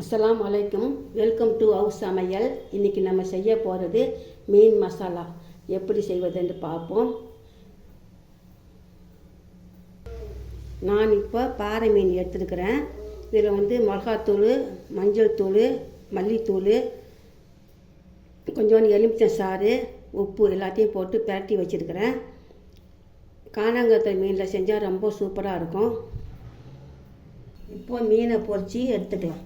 அஸ்லாம் வலைக்கும் welcome to house சமையல். இன்றைக்கி நம்ம செய்ய போகிறது மீன் மசாலா. எப்படி செய்வதுன்னு பார்ப்போம். நான் இப்போ பாறை மீன் எடுத்துருக்கிறேன். இதில் வந்து மிளகாத்தூள் மஞ்சள் தூள் மல்லித்தூள் கொஞ்சோண்டு எலுமிச்சம் சாறு உப்பு எல்லாத்தையும் போட்டு பிரட்டி வச்சுருக்கிறேன். காணாங்கத்தை மீனில் செஞ்சால் ரொம்ப சூப்பராக இருக்கும். இப்போ மீனை பொறிச்சி எடுத்துக்கலாம்.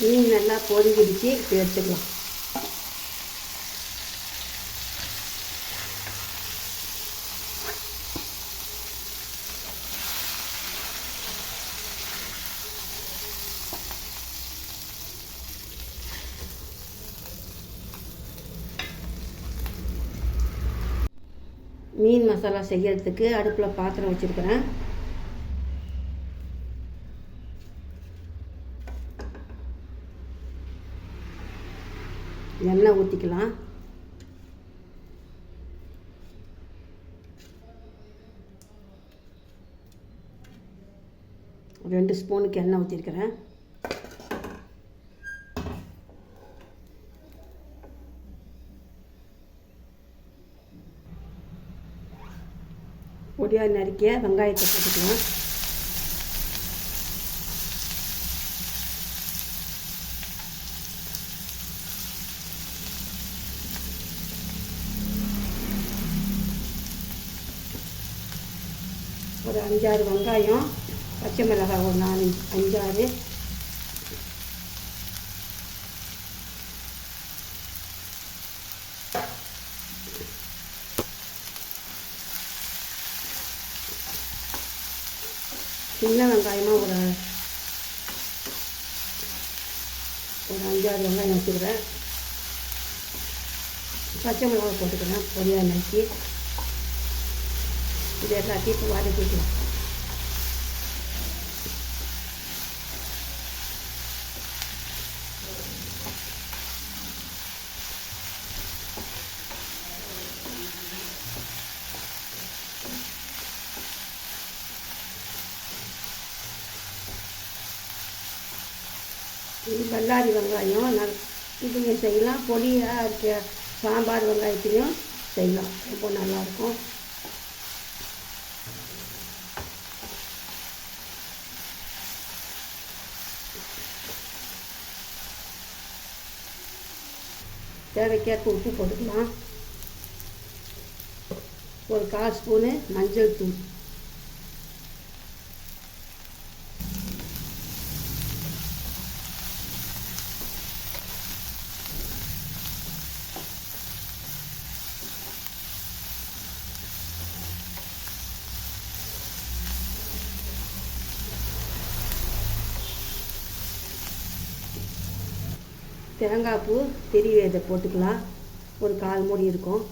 மீன் நல்லா பொரிஞ்சிடுச்சு இப்போ எடுத்துக்கலாம் மீன் மசாலா செய்யறதுக்கு அடுப்பில் பாத்திரம் வச்சுருக்கிறேன். எண்ணெய் ஊற்றிக்கலாம் ரெண்டு ஸ்பூனுக்கு எண்ணெய் ஊற்றிருக்கிறேன் பொடியாக நறுக்கிய வெங்காயத்தை போட்டுக்கலாம். ஒரு அஞ்சாறு வெங்காயம் பச்சை மிளகாய் ஒரு நாலு அஞ்சாறு. சின்ன வெங்காயமாக ஒரு ஒரு அஞ்சாறு வெங்காயம் வச்சுக்கிறேன். பச்சை மிளகாய் போட்டுக்கிறேன் பொடியாக நறுக்கி. இது எல்லாத்தையும் இப்போ வதக்கிக்கலாம் இது பல்லாரி வெங்காயம் நல் இதுங்க செய்யலாம் பொடியாக இருக்க சாம்பார் வெங்காயத்துலேயும் செய்யலாம் ரொம்ப நல்லாயிருக்கும் தேவைக்கேற்ப உப்பு போட்டுக்கலாம். ஒரு கால் ஸ்பூனு மஞ்சள் தூள். தேங்காய் பூ பெரிய இதை போட்டுக்கலாம். ஒரு கால் மூடி இருக்கும்.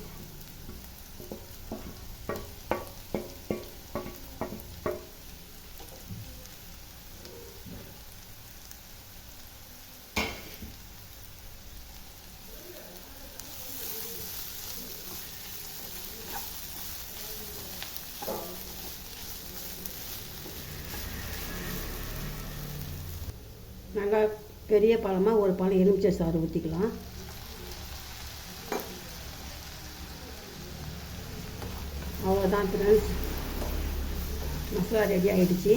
நாங்கள் பெரிய பழமாக ஒரு பழம் எலுமிச்சை சாறு ஊற்றிக்கலாம் அவ்வளோதான் ஃப்ரெண்ட்ஸ் மசாலா ரெடி ஆகிடுச்சு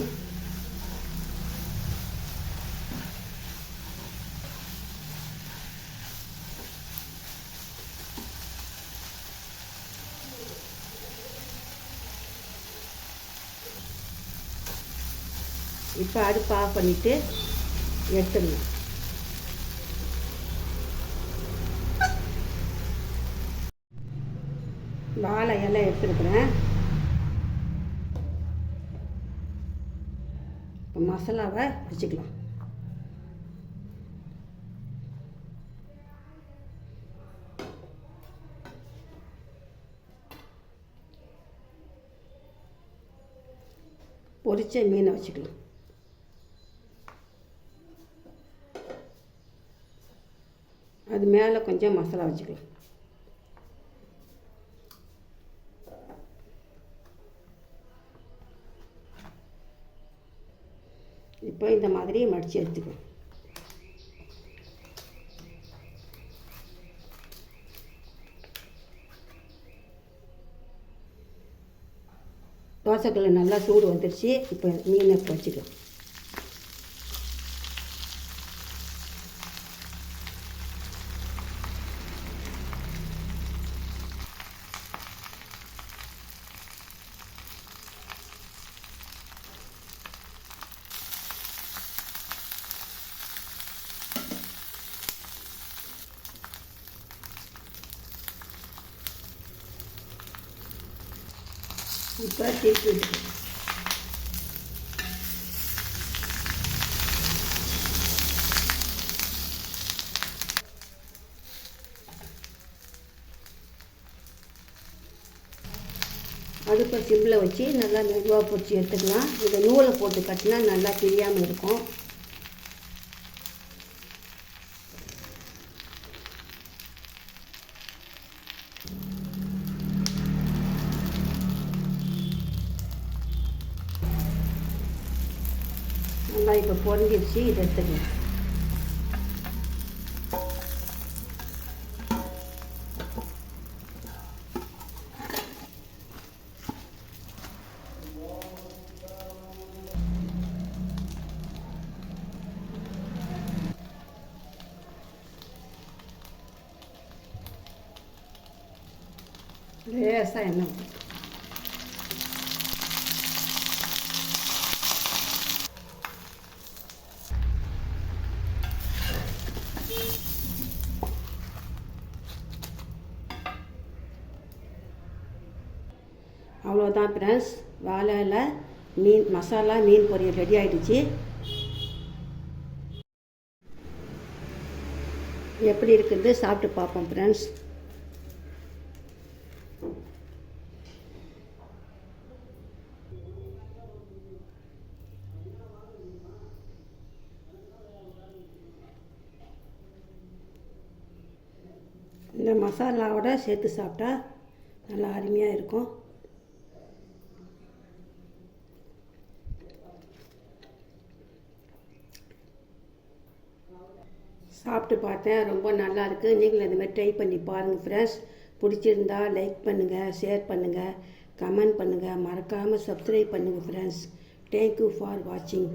இப்போ அடுப்பு ஆஃப் பண்ணிவிட்டு எடுத்துடணும். வாழை இலை எடுத்துருக்குறேன். இப்போ மசாலாவை வச்சுக்கலாம் பொரிச்ச மீனை வச்சுக்கலாம். அது மேலே கொஞ்சம் மசாலா வச்சுக்கலாம். இப்போ இந்த மாதிரி மடித்து எடுத்துக்கணும் தோசைக்கல்ல நல்லா சூடு வந்துருச்சு. இப்போ மீனை வச்சுக்கலாம் இப்போ திருப்பி விட்டுக்கணும் அடுப்பை சிம்மில் வச்சு நல்லா மெதுவாக பொரிச்சு எடுத்துக்கலாம். இதை நூலை போட்டு கட்டினா நல்லா பிரியாமல் இருக்கும். நல்லா இப்போ பொரிஞ்சிருச்சு இதை எடுத்துக்கலாம். லேசாக எண்ணெய் அவ்வளோதான் ஃப்ரெண்ட்ஸ் வாழையில் மீன் மசாலா மீன் பொரியல் ரெடி ஆகிடுச்சி எப்படி இருக்குது? சாப்பிட்டு பார்ப்போம் ஃப்ரெண்ட்ஸ் இந்த மசாலாவோட சேர்த்து சாப்பிட்டா நல்லா அருமையாக இருக்கும். சாப்பிட்டு பார்த்தேன். ரொம்ப நல்லா இருக்குது நீங்களும் இந்தமாதிரி ட்ரை பண்ணி பாருங்கள் ஃப்ரெண்ட்ஸ் பிடிச்சிருந்தா லைக் பண்ணுங்கள் ஷேர் பண்ணுங்கள் கமெண்ட் பண்ணுங்கள் மறக்காமல் சப்ஸ்கிரைப் பண்ணுங்கள் ஃப்ரெண்ட்ஸ் தேங்க்யூ ஃபார் வாட்சிங்